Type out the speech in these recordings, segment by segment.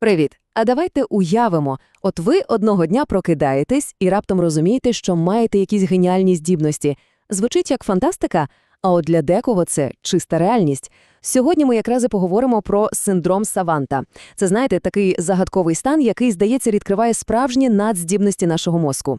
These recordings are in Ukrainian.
Привіт! А давайте уявимо, от ви одного дня прокидаєтесь і раптом розумієте, що маєте якісь геніальні здібності. Звучить як фантастика, а от для декого це чиста реальність. Сьогодні ми якраз і поговоримо про синдром Саванта. Це, знаєте, такий загадковий стан, який, здається, відкриває справжні надздібності нашого мозку.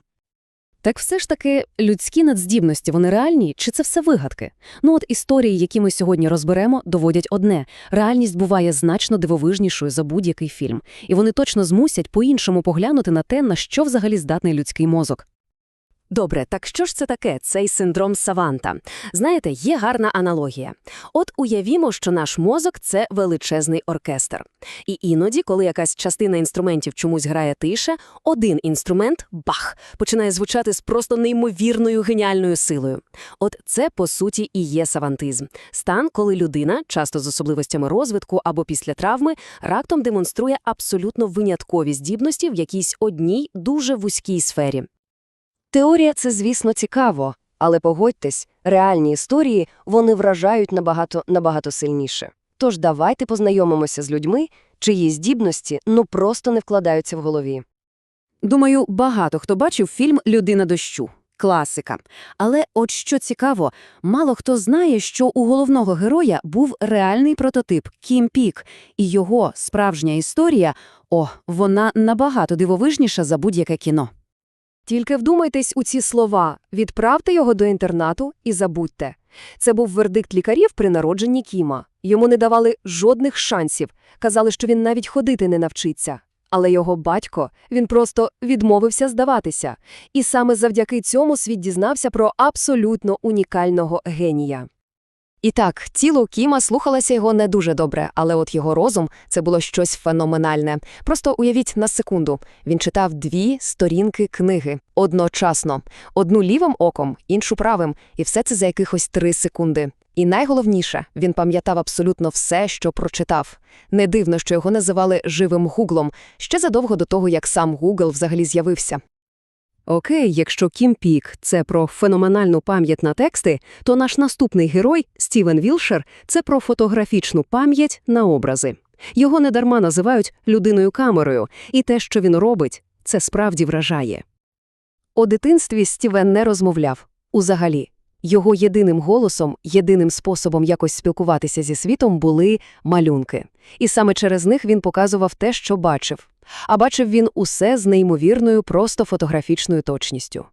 Так все ж таки, людські надздібності, вони реальні, чи це все вигадки? Ну от історії, які ми сьогодні розберемо, доводять одне – реальність буває значно дивовижнішою за будь-який фільм. І вони точно змусять по-іншому поглянути на те, на що взагалі здатний людський мозок. Добре, так що ж це таке, цей синдром Саванта? Знаєте, є гарна аналогія. От уявімо, що наш мозок – це величезний оркестр. І іноді, коли якась частина інструментів чомусь грає тише, один інструмент – бах! – починає звучати з просто неймовірною геніальною силою. От це, по суті, і є савантизм. Стан, коли людина, часто з особливостями розвитку або після травми, раптом демонструє абсолютно виняткові здібності в якійсь одній дуже вузькій сфері. Теорія – це, звісно, цікаво, але погодьтесь, реальні історії вони вражають набагато, набагато сильніше. Тож давайте познайомимося з людьми, чиї здібності ну просто не вкладаються в голові. Думаю, багато хто бачив фільм «Людина дощу». Класика. Але от що цікаво, мало хто знає, що у головного героя був реальний прототип Кім Пік, і його справжня історія, о, вона набагато дивовижніша за будь-яке кіно. Тільки вдумайтесь у ці слова «відправте його до інтернату і забудьте». Це був вердикт лікарів при народженні Кіма. Йому не давали жодних шансів, казали, що він навіть ходити не навчиться. Але його батько, він просто відмовився здаватися. І саме завдяки цьому світ дізнався про абсолютно унікального генія. І так, тіло Кіма слухалося його не дуже добре, але от його розум – це було щось феноменальне. Просто уявіть на секунду. Він читав дві сторінки книги одночасно. Одну лівим оком, іншу правим, і все це за якихось три секунди. І найголовніше, він пам'ятав абсолютно все, що прочитав. Не дивно, що його називали «живим гуглом», ще задовго до того, як сам Гугл взагалі з'явився. Окей, якщо Кім Пік – це про феноменальну пам'ять на тексти, то наш наступний герой, Стівен Вілшер, це про фотографічну пам'ять на образи. Його недарма називають людиною-камерою, і те, що він робить, це справді вражає. У дитинстві Стівен не розмовляв. Узагалі. Його єдиним голосом, єдиним способом якось спілкуватися зі світом були малюнки. І саме через них він показував те, що бачив. А бачив він усе з неймовірною просто фотографічною точністю.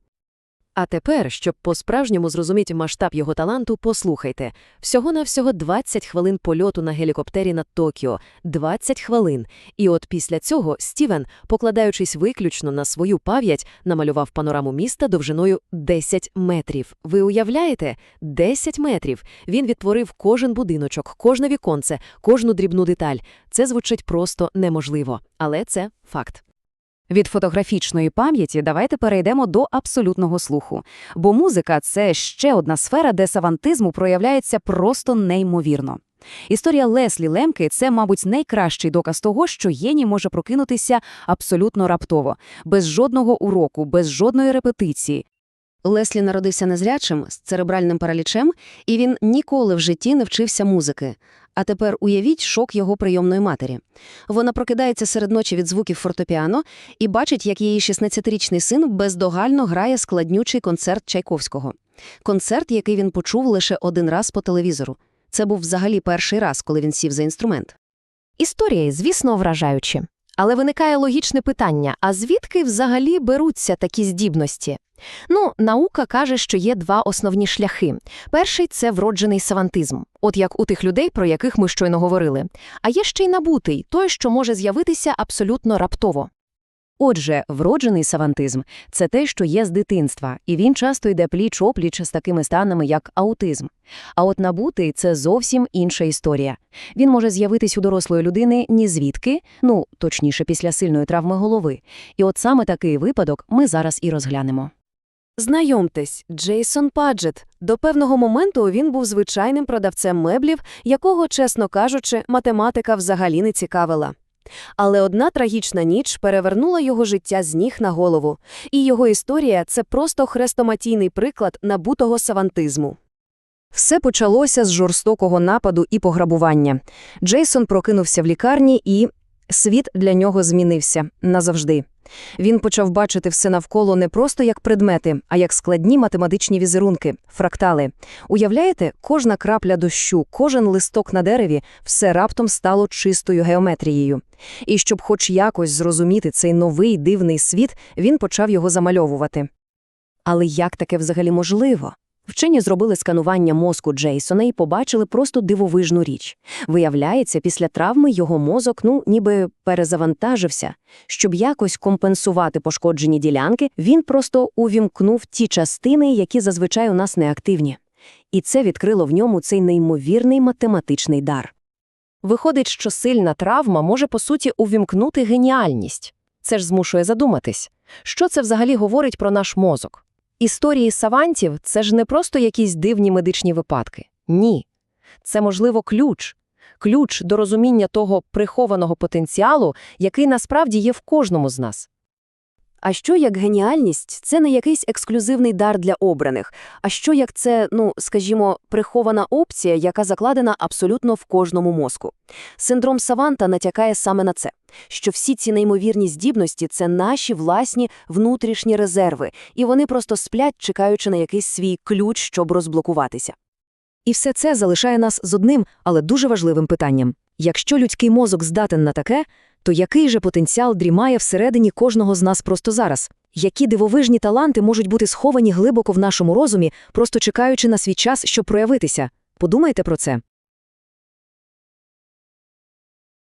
А тепер, щоб по-справжньому зрозуміти масштаб його таланту, послухайте. Всього-навсього 20 хвилин польоту на гелікоптері над Токіо. 20 хвилин. І от після цього Стівен, покладаючись виключно на свою пам'ять, намалював панораму міста довжиною 10 метрів. Ви уявляєте? 10 метрів. Він відтворив кожен будиночок, кожне віконце, кожну дрібну деталь. Це звучить просто неможливо. Але це факт. Від фотографічної пам'яті давайте перейдемо до абсолютного слуху. Бо музика – це ще одна сфера, де савантизму проявляється просто неймовірно. Історія Леслі Лемки – це, мабуть, найкращий доказ того, що Єні може прокинутися абсолютно раптово, без жодного уроку, без жодної репетиції. Леслі народився незрячим, з церебральним паралічем, і він ніколи в житті не вчився музики. А тепер уявіть шок його прийомної матері. Вона прокидається серед ночі від звуків фортепіано і бачить, як її 16-річний син бездогально грає складнючий концерт Чайковського. Концерт, який він почув лише один раз по телевізору. Це був взагалі перший раз, коли він сів за інструмент. Історії, звісно, вражаючі. Але виникає логічне питання, а звідки взагалі беруться такі здібності? Ну, наука каже, що є два основні шляхи. Перший – це вроджений савантизм, от як у тих людей, про яких ми щойно говорили. А є ще й набутий, той, що може з'явитися абсолютно раптово. Отже, вроджений савантизм – це те, що є з дитинства, і він часто йде пліч-опліч з такими станами, як аутизм. А от набутий – це зовсім інша історія. Він може з'явитись у дорослої людини ні звідки, ну, точніше, після сильної травми голови. І от саме такий випадок ми зараз і розглянемо. Знайомтесь, Джейсон Паджет. До певного моменту він був звичайним продавцем меблів, якого, чесно кажучи, математика взагалі не цікавила. Але одна трагічна ніч перевернула його життя з ніг на голову, і його історія – це просто хрестоматійний приклад набутого савантизму. Все почалося з жорстокого нападу і пограбування. Джейсон прокинувся в лікарні і Світ для нього змінився назавжди. Він почав бачити все навколо не просто як предмети, а як складні математичні візерунки, фрактали. Уявляєте, кожна крапля дощу, кожен листок на дереві – все раптом стало чистою геометрією. І щоб хоч якось зрозуміти цей новий дивний світ, він почав його замальовувати. Але як таке взагалі можливо? Вчені зробили сканування мозку Джейсона і побачили просто дивовижну річ. Виявляється, після травми його мозок, ну, ніби перезавантажився. Щоб якось компенсувати пошкоджені ділянки, він просто увімкнув ті частини, які зазвичай у нас неактивні. І це відкрило в ньому цей неймовірний математичний дар. Виходить, що сильна травма може, по суті, увімкнути геніальність. Це ж змушує задуматись. Що це взагалі говорить про наш мозок? Історії савантів – це ж не просто якісь дивні медичні випадки. Ні. Це, можливо, ключ. Ключ до розуміння того прихованого потенціалу, який насправді є в кожному з нас. А що як геніальність – це не якийсь ексклюзивний дар для обраних, а що як це, ну, скажімо, прихована опція, яка закладена абсолютно в кожному мозку. Синдром Саванта натякає саме на це, що всі ці неймовірні здібності – це наші власні внутрішні резерви, і вони просто сплять, чекаючи на якийсь свій ключ, щоб розблокуватися. І все це залишає нас з одним, але дуже важливим питанням. Якщо людський мозок здатен на таке, то який же потенціал дрімає всередині кожного з нас просто зараз? Які дивовижні таланти можуть бути сховані глибоко в нашому розумі, просто чекаючи на свій час, щоб проявитися? Подумайте про це.